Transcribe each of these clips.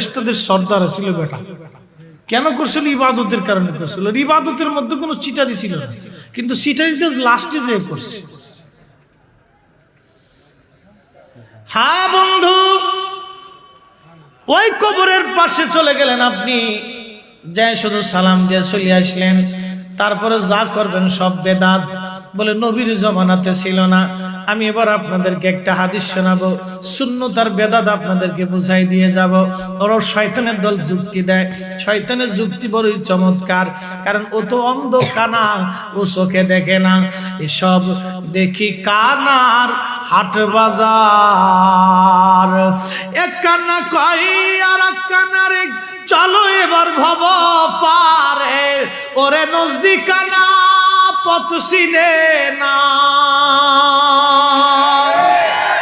ফেরেস্তাদের সর্দার ছিল বেটা। কেন করছিল? ইবাদতের কারণে করছিল। ইবাদতের মধ্যে কোনো চিটারি ছিল না। কিন্তু চিটারিতে লাস্টে যে করছে। হ্যাঁ বন্ধু, ওই কবরের পাশে চলে গেলেন আপনি। যাই শুধু সালাম দিয়ে চলে আসলেন। তারপরে যা করবেন সব বেদাত। বলে, নবীর জমানাতে ছিল না। আমি এবার আপনাদেরকে একটা হাদিস শোনাবো। শূন্যতার বেদাত আপনাদেরকে বুঝাই দিয়ে যাব। ওর শয়তানের দল যুক্তি দেয়। শয়তানের যুক্তি বড়ই চমৎকার, কারণ ও তো অন্ধ কানা ও চোখে দেখে না। এসব দেখি কানার হাট বাজার। এক কান্না কই আর এক কান্নারে চলো এবার ভব পারে। ওরে নজদিকানা। পথ সিনে না।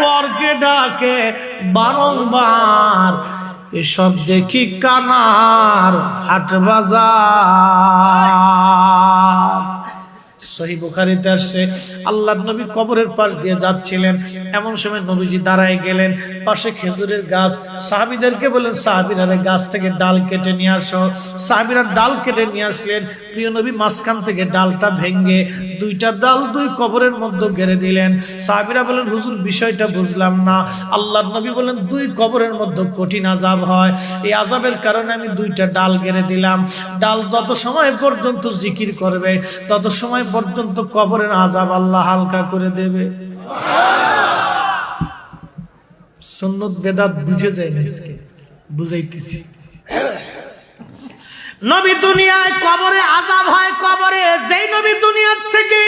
পরকে ডাকে বারংবার এসব দেখি কানার হাট বাজার। সহি বুখারিতে আসছে, আল্লাহ নবী কবরের পাশ দিয়ে যাচ্ছিলেন। এমন সময় নবীজি দাঁড়ায় গেলেন, পাশে খেজুরের গাছ। সাহাবিদেরকে বলেন সাহাবিরা গাছ থেকে ডাল কেটে নিয়ে আসো। সাহাবিরা ডাল কেটে নিয়ে আসলেন। প্রিয় নবী, মাঝখান থেকে ডালটা ভেঙ্গে দুইটা ডাল দুই কবরের মধ্যে গেড়ে দিলেন। সাহাবিরা বলেন হুজুর, বিষয়টা বুঝলাম না। আল্লাহ নবী বলেন দুই কবরের মধ্যে কঠিন আজাব হয়। এই আজাবের কারণে আমি দুইটা ডাল গেড়ে দিলাম। ডাল যত সময় পর্যন্ত জিকির করবে, তত সময় পর্যন্ত কবরের আজাব আল্লাহ হালকা করে দেবে। সুন্নত বেদাত বুঝে যায় আজকে বুঝাইতেছি। নবী দুনিয়ায় কবরে আজাব হয় কবরে, যেই নবী দুনিয়ার থেকে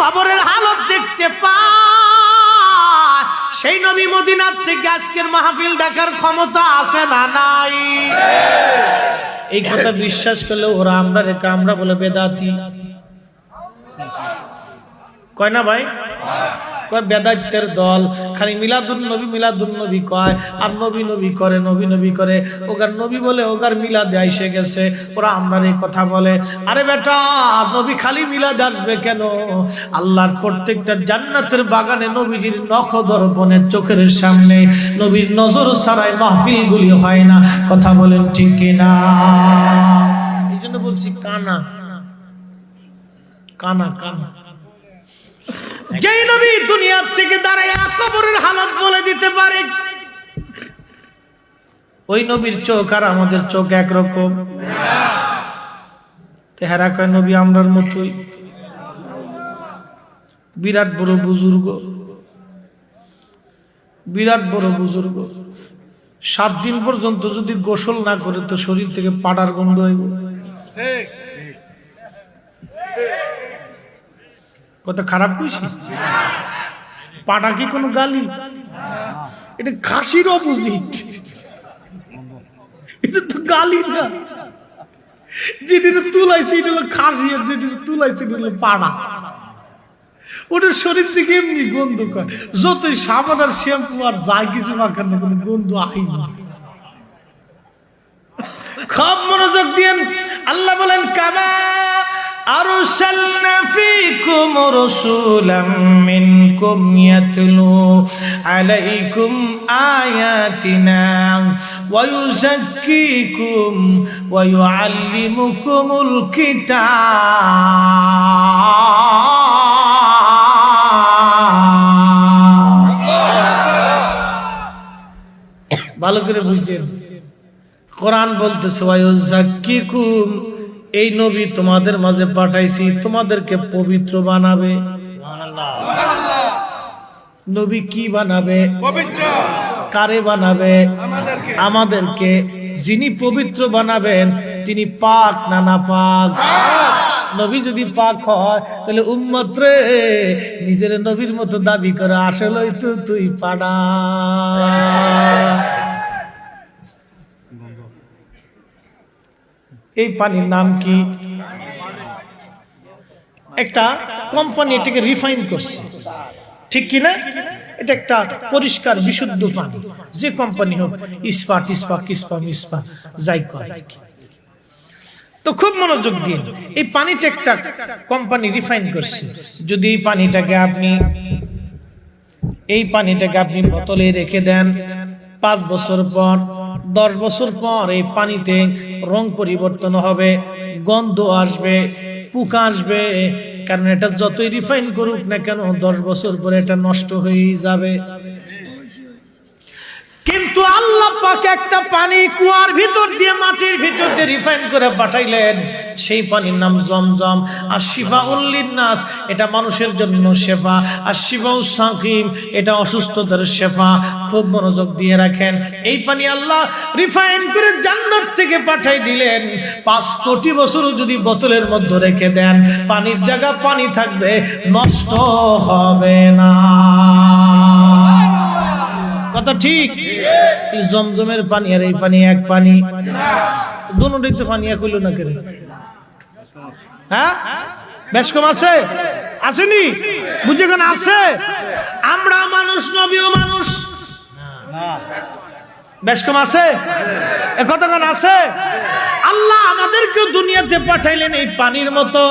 কবরের হালত দেখতে পায়, সেই নবী মদিনার থেকে আজকের মাহফিল দেখার ক্ষমতা আছে না নাই? এই কথা বিশ্বাস করলে ওরা আমরা রেখা আমরা বলে বেদাতি। কয় না ভাই? কয় বেদাইতের দল। খালি মিলাদুন নবী মিলাদুন নবী কয়, আর নবী নবী করে, নবী নবী করে। ওগার নবী বলে, ওগার মিলাদে আইসে গেছে। ওরা আমরা এই কথা বলে। আরে বেটা, নবী খালি মিলাদ আসবে কেন? আল্লাহর প্রত্যেকটা জান্নাতের বাগানে নবীজির নখ দর্পণের চোখের সামনে নবীর নজর ছাড়াই মাহফিলগুলি হয় না। কথা বলেন ঠিক কিনা? এই জন্য বলছি, কানা। কানা কানা। যেই নবী দুনিয়ার থেকে দাঁড়ায় কবরের হালত বলে দিতে পারে। ওই নবীর চোখ আর আমাদের চোখ একরকম। তেহারা কয় নবী আমরার মতোই। বিরাট বড় বুজুর্গ। বিরাট বড় বুজুর্গ। সাত দিন পর্যন্ত যদি গোসল না করে তো শরীর থেকে পাড়ার গন্ধ হইব। কত খারাপ কইছি পাটা কি কোনো গালি? এটা খাসির অপোজিট এটা তো গালি না। তুলাইছে, এটা হলো খাসি, আর তুলাইছে, এটা হলো পাড়া। ওটার শরীর থেকে এমনি গন্ধ কয়। যতই সাবান আর শ্যাম্পু আর যা কিছু মাখানো কোনো গন্ধ আই না। খুব মনোযোগ দিয়েন। আল্লাহ বলেন, কামা أرسلنا فيكم رسولا منكم يتلو عليكم آياتنا ويزكيكم ويعلمكم الكتاب ভালো করে বুঝছেন কোরআন বলতেছে ওয়ায়ুজাক্কিকুম এই নবী তোমাদের মাঝে পাঠাইছি তোমাদেরকে পবিত্র বানাবে। নবী কি বানাবে? পবিত্র। কারে বানাবে? আমাদেরকে। যিনি পবিত্র বানাবেন তিনি পাক না না পাক। নবী যদি পাক হয় তাহলে উম্মত রে নিজের নবীর মতো দাবি করে আসলেই তো তুই পাড়া। এই পানির নাম কি? একটা কোম্পানি এটাকে রিফাইন করছে। ঠিক কি না এটা একটা পরিষ্কার, বিশুদ্ধ পানি। যে কোম্পানি হোক ইস্পাত ইস্পাত ইস্পাত ইস্পাত যাই করে। তো খুব মনোযোগ দিন এই পানিটা একটা কোম্পানি রিফাইন করছে। যদি এই পানিটাকে আপনি, এই পানিটাকে আপনি বোতলে রেখে দেন পাঁচ বছর পর, দশ বছর পর এই পানিতে রং পরিবর্তন হবে, গন্ধ আসবে, পোকা আসবে, কারণ এটা যতই রিফাইন করুক না কেন, দশ বছর পরে এটা নষ্ট হয়ে যাবে। আল্লাহ পাক একটা পানি কুয়ার ভিতর দিয়ে মাটির ভিতর দিয়ে রিফাইন করে পাঠাইলেন। সেই পানির নাম জমজম। আর শিফা উল্লিনাস এটা মানুষের জন্য শেফা। আর শিফা সাকিম, এটা অসুস্থতার শেফা। খুব মনোযোগ দিয়ে রাখেন। এই পানি আল্লাহ রিফাইন করে জান্নাত থেকে পাঠাই দিলেন। পাঁচ কোটি বছরও যদি বোতলের মধ্যে রেখে দেন, পানির জায়গা পানি থাকবে, নষ্ট হবে না। কথা ঠিক? জমজমের পানি আর এই পানি এক পানি। দুটোই তো পানি, এক হইল না কেন? হ্যাঁ? বেশ কম আছে? আসেনি? বুঝে কেন আছে? আমরা মানুষ, নবীও মানুষ। বেশ কম আছে? কেন আছে? আল্লাহ আমাদেরকে দুনিয়াতে পাঠাইলেন এই পানির মতো।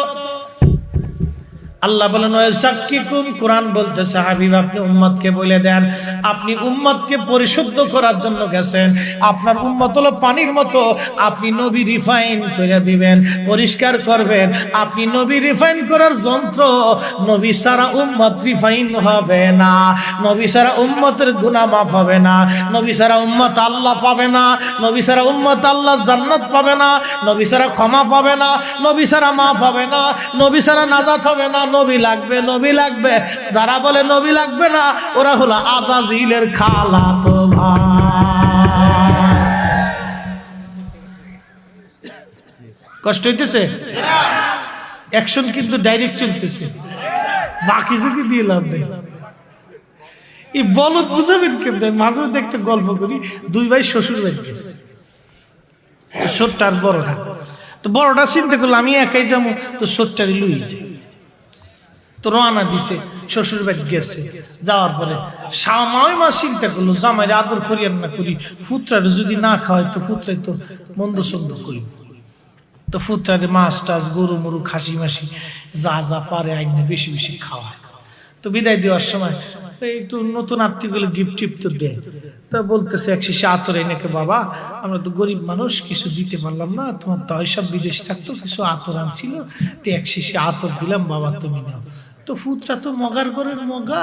আল্লাহ বলেন সাক্ষিকুম কোরআন বলতেছে, হাবিব, আপনি উম্মতকে বলে দেন। আপনি উম্মতকে পরিশুদ্ধ করার জন্য গেছেন। আপনার উম্মত হলো পানির মতো। আপনি নবী রিফাইন করে দিবেন, পরিষ্কার করবেন। আপনি নবী রিফাইন করার যন্ত্র, নবী সারা উম্মত রিফাইন হবে না। নবী সারা উম্মতের গুনাহ মাফ হবে না। নবী সারা উম্মত আল্লাহ পাবে না। নবী সারা উম্মত আল্লাহ জান্নাত পাবে না। নবী সারা ক্ষমা পাবে না। নবী সারা মাফ হবে না। নবী সারা নাজাত হবে না। নবী লাগবে নবী লাগবে। যারা বলে নবী লাগবে না, ওরা হলো আজাজিলের খালা তো কষ্ট হইতেছে? অ্যাকশন কিন্তু ডাইরেক্ট চলতেছে। বাকি দিয়ে লাভ নেই। এই বুঝাবেন মাঝে মধ্যে একটা গল্প করি। দুই ভাই শ্বশুর বাড়ি গেছে। আর বড়টা তো বড়টা চিন্তা করল, আমি একাই যাব, তো সত্যটারই লুই যায় তো রওনা দিছে শ্বশুর বাড়ি গেছে। যাওয়ার পরে সামাই মা চিন্তা করল জামাই আদর করি আর না করি, ফুতরারে যদি না খাওয়াই, তো ফুতরাই তো মন্দ সন্দ করি তো ফুতরারে মাছ টাছ, গরু মরু, খাসি মাসি, যা যা পারে আইনে বেশি বেশি খাওয়ায়। তো বিদায় দেওয়ার সময় একটু নতুন আত্মীয়গুলো গিফট টিফট তো দেয়। তা বলতেছে, এক শিশে আতর এনেকে, বাবা, আমরা তো গরিব মানুষ, কিছু দিতে পারলাম না, তোমার তো সব বিদেশ থাকতো, কিছু আতর আনছিল, তো এক শিশে আতর দিলাম, বাবা, তুমি নাও। তো ফুতরা তো মগার করে মগা,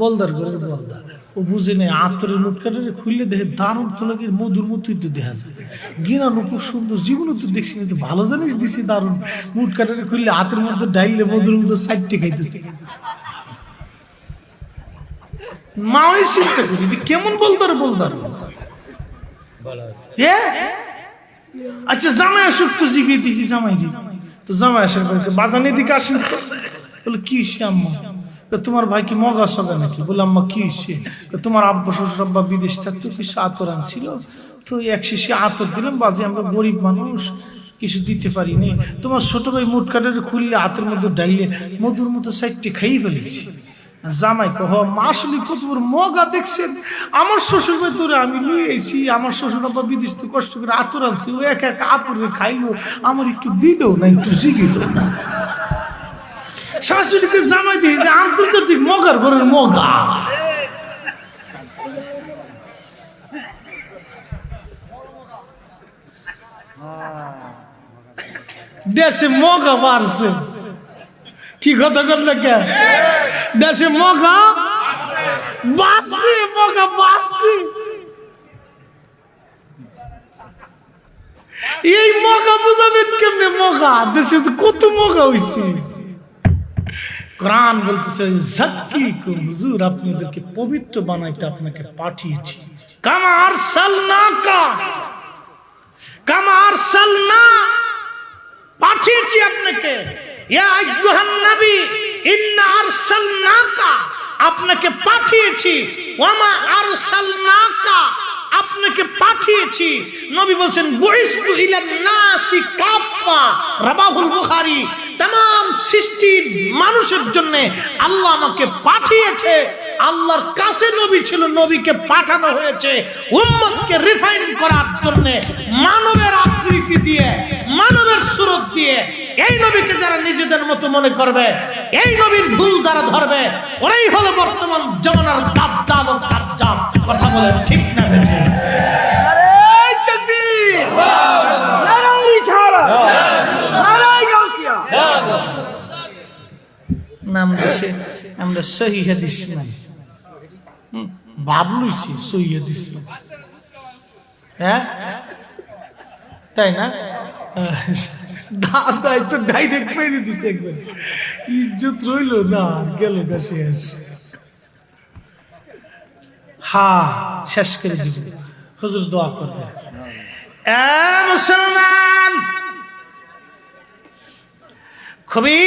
বলদার করে বলদা। ও বুঝে নেই আতরের মুটকাটারে খুললে দেখে দারুণ তো লাগে মধুর মতোই তো দেখা যায়। গিরানো খুব সুন্দর জীবনে তো দেখছি না ভালো জিনিস দিছি দারুণ। মুটকাটারে খুললে হাতের মধ্যে ডাইলে মধুর মতো সাইডটি খাইতেছে। মা ওই চিন্তা করি কেমন বলদার বলদার? এ? আচ্ছা জামাই আসুক তো জিগে দেখি জামাই জি তো জামাই আসার পরে বাজানের দিকে আসেন বলে, কি হইছে আম্মা? তোমার ভাই কি মগা সবে নাকি? বলে, আম্মা, কি তো তোমার আব্বা, শ্বশুর আব্বা বিদেশ থাকতো, কিছু আতর আনছিল। তো এক শিশি আতর দিলাম, বাজে আমরা গরিব মানুষ, কিছু দিতে পারিনি তোমার ছোট ভাই মুট কাটারে খুললে, হাতের মধ্যে ডাইলে মধুর মতো সাইডটি খাইয়ে ফেলেছি। জামাই কহ, মাসলি কত মগা দেখছেন। আমার শ্বশুর ভাই তোরে আমি নিয়ে এসি আমার শ্বশুর আব্বা বিদেশ থেকে কষ্ট করে আতর আনছি, ও এক একা আতরে খাইলো, আমার একটু দিল না, একটু জিগিল না? শাশুড়িকে জামাই দিয়ে যে আন্তর্জাতিক মগার ঘরের মগা। দেশে মগা বাড়ছে। কি কথা করলে কে দেশে মগা বাড়ছে মগা বাড়ছে এই মগা বুঝাবেন কেমনে মগা দেশে যে কত মগা হইছে কোরআন বলতেছে জাক্কি কুম হুজুর আপনাদেরকে পবিত্র বানাইতে আপনাকে পাঠিয়েছি কামার সালনাকা কামার সালনা পাঠিয়েছি আপনাকে ইয়া আইয়ুহান নবী ইন্না আরসালনাকা আপনাকে পাঠিয়েছি ওয়ামা আরসালনাকা আপনাকে পাঠিয়েছি নবী বলছেন বুইস্তু ইলান নাসি কাফা রাবাহুল বুখারী तमाम সৃষ্টির মানুষের জন্য আল্লাহ আমাকে পাঠিয়েছে আল্লাহর কাছে নবী ছিল নবীকে পাঠানো হয়েছে উম্মতকে রিফাইন করার জন্য মানবের আকৃতি দিয়ে মানবের সুরত দিয়ে এই নবীকে যারা নিজেদের মতো মনে করবে এই নবীর ভুল যারা ধরবে ওরাই হলো বর্তমান জমানার কাজ্জাব ও কাজ্জাব কথা বলেন ঠিক না বেঠে নাম আমরা সহি হাদিস মানে হুম, ভাবলুছি সহি হাদিস মানে হ্যাঁ? তাই না? দাদাই তো ডাইরেক্ট মেরে দিছে একবার। ইজ্জত রইল? না, গেল গা শেষ হা, শেষ করে দিব। হুজুর দোয়া করবে। এ মুসলমান, খুবই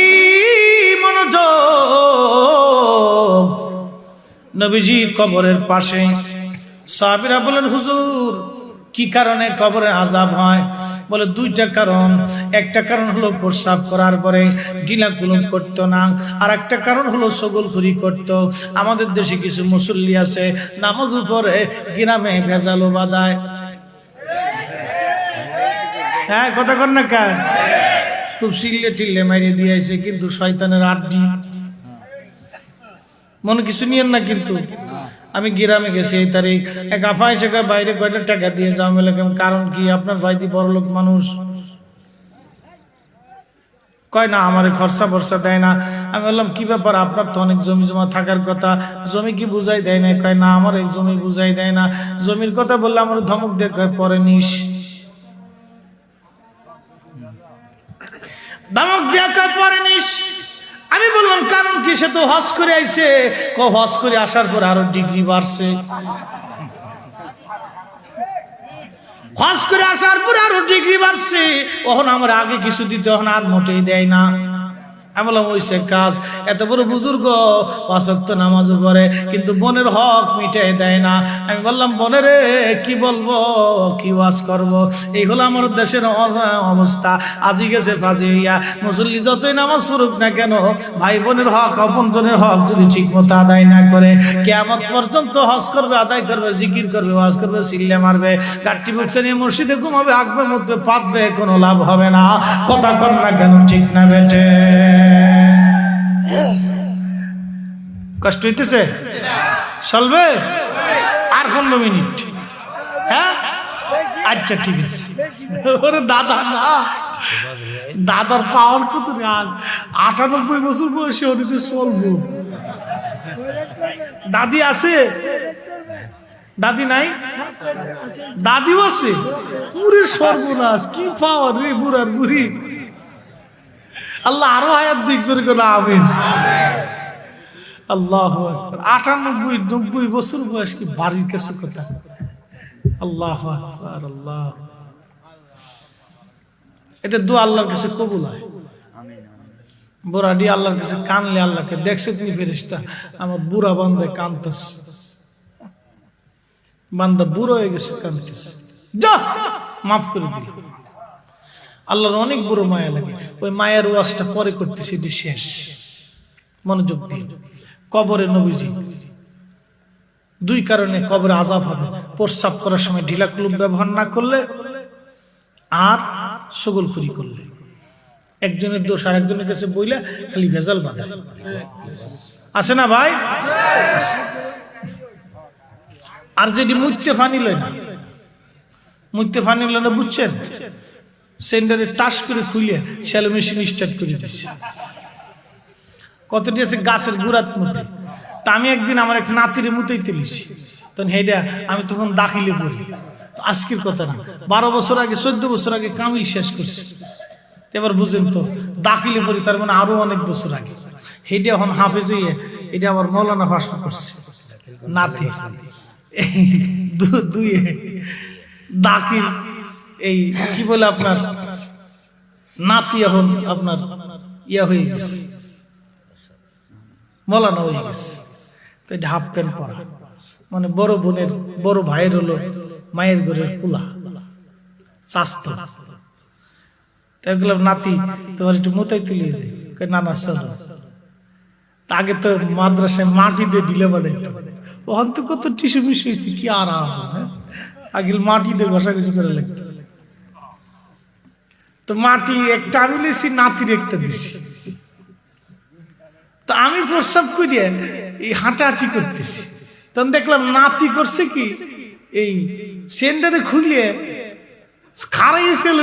মনোযোগ নবীজি কবরের পাশে। সাবিরা বলেন হুজুর কি কারণে কবরে আজাব হয়? বলে, দুইটা কারণ। একটা কারণ হলো প্রস্রাব করার পরে ঢিলা কুলুম করতো না। আর একটা কারণ হলো সগলখুরি করত। আমাদের দেশে কিছু মুসল্লি আছে, নামাজ উপরে গ্রামে ভেজালো বাদায় হ্যাঁ কথা কর না কার খুব সিল্লে টিল্লে মারিয়ে দিয়েছে কিন্তু শয়তানের আড্ডি। মনে কিছু নিয়েন না কিন্তু? আমি গ্রামে গেছি এই তারিখ। এক আফা এসে বাইরে কয়টা টাকা দিয়ে যাও? মেলে কারণ কি? আপনার ভাইদি বড় লোক মানুষ। কয়, না, আমার খরচা বর্ষা দেয় না। আমি বললাম, কি ব্যাপার? আপনার তো অনেক জমি জমা থাকার কথা। জমি কি বুঝাই দেয় না কয়, না, আমার এই জমি বুঝাই দেয় না। জমির কথা বললে আমার ধমক দিয়ে কয়, পরে নিস। ধমক দিয়ে কয়, পরে নিস। আমি বললাম, কারণ কি? সে তো হজ করে আইছে। ক হজ করে আসার পর আরও ডিগ্রি বাড়ছে। হজ করে আসার পর আরও ডিগ্রি বাড়ছে। ওখন আমার আগে কিছু দিতে হন আর মোটেই দেয় না। আমি বললাম, ওই সে কাজ এত বড় বুজুর্গ অসক্ত নামাজ পড়ে, কিন্তু বোনের হক মিটাই দেয় না। আমি বললাম বোনের কি বলব, কি ওয়াজ করব? এই হলো আমার দেশের অবস্থা। আজি গেছে ফাজি হইয়া, মুসল্লি যতই নামাজ পড়ুক না কেন, ভাই বোনের হক অপনজনের হক যদি ঠিক মতো আদায় না করে কেমন পর্যন্ত হজ করবে, আদায় করবে, জিকির করবে, ওয়াজ করবে, সিল্লে মারবে গাঠটি বুকছে নিয়ে মসজিদে ঘুমাবে আঁকবে মুখবে পাতবে, কোনো লাভ হবে না। কথা কর না কেন, ঠিক না বেটে কষ্ট হইতেছে? চলবে? আর পনেরো মিনিট। হ্যাঁ? আচ্ছা ঠিক আছে। ওরে দাদা, না। দাদার পাওয়ার কত আর আটানব্বই বছর বয়সে ওদিকে চলবো। দাদি আছে? দাদি নাই? দাদিও আছে? পুরে সর্বনাশ, কি পাওয়ার রে বুড়ার বুড়ি? আল্লাহ আরও হায়াত দিক, জোরে করে আমিন। আল্লাহ আটানব্বই, নব্বই বছর বয়স কি বাড়ির কাছে কথা? আল্লাহ আল্লাহ এটা দু আল্লাহর কাছে কবুল হয়। বুড়াটি আল্লাহর কাছে কানলে আল্লাহকে দেখছে, তুমি ফেরিস্তা আমার বুড়া বান্ধে কানতেস বান্দা বুড়ো হয়ে গেছে, কানতেছে। যা, মাফ করে দিল। আল্লাহর অনেক বড় মায়া লাগে। ওই মায়ের ওয়াজটা পরে করতেছি, এটি শেষ। মনোযোগ দিয়ে। কবরে নবীজি, দুই কারণে কবরে আজাব হবে। প্রস্রাব করার সময় ঢিলা কুলুপ ব্যবহার না করলে আর সগলখুরি করলে। একজনের দোষ আর একজনের কাছে বইলে খালি ভেজাল বাঁধা। আছে না ভাই? আর যদি মুইতে ফানি লয় না মুইতে ফানি লয় না বুঝছেন? সেন্টারে টাস করে খুলে শ্যালো মেশিন স্টার্ট করে দিচ্ছে কতটি আছে গাছের গুড়াত মধ্যে? তা আমি একদিন আমার এক নাতির মুতেই তুলিছি। তখন হেডা আমি তখন দাখিলে পড়ি। আজকের কথা না, বারো বছর আগে, চোদ্দ বছর আগে কামিল শেষ করছি। এবার বুঝেন তো, দাখিলে পড়ি তার মানে আরও অনেক বছর আগে। হেডে এখন হাফেজ হইয়ে এটা আবার মৌলানা ভাষণ করছে। নাতি। এই দু- দুইয়ে দাখিল এই কি বলে আপনার? নাতি এখন আপনার ইয়া হয়ে গেছে। মলানা হয়ে গেছে। তো এটা প্যান্ট পরা। মানে বড় বোনের, বড় ভাইয়ের হলো মায়ের ঘরের কুলা। স্বাস্থ্য তাই নাতি, তোমার একটু মোতাই তুলে যায় না না চলো। আগে তো মাদ্রাসায় মাটি দিয়ে ঢিলে বানাইতো। ওখান তো কত টিসু মিশু হয়েছে, কি আরাম হ্যাঁ? আগে মাটি দিয়ে ঘষাঘষি করে লাগতো। তো মাটি একটা, আমি নিয়েছি, নাতির একটা দিছি। তো আমি প্রস্রাব করিয়া এই হাঁটাহাঁটি করতেছি। তখন দেখলাম নাতি করছে কি, এই সেন্টারে খুলে খারাইয়েছিল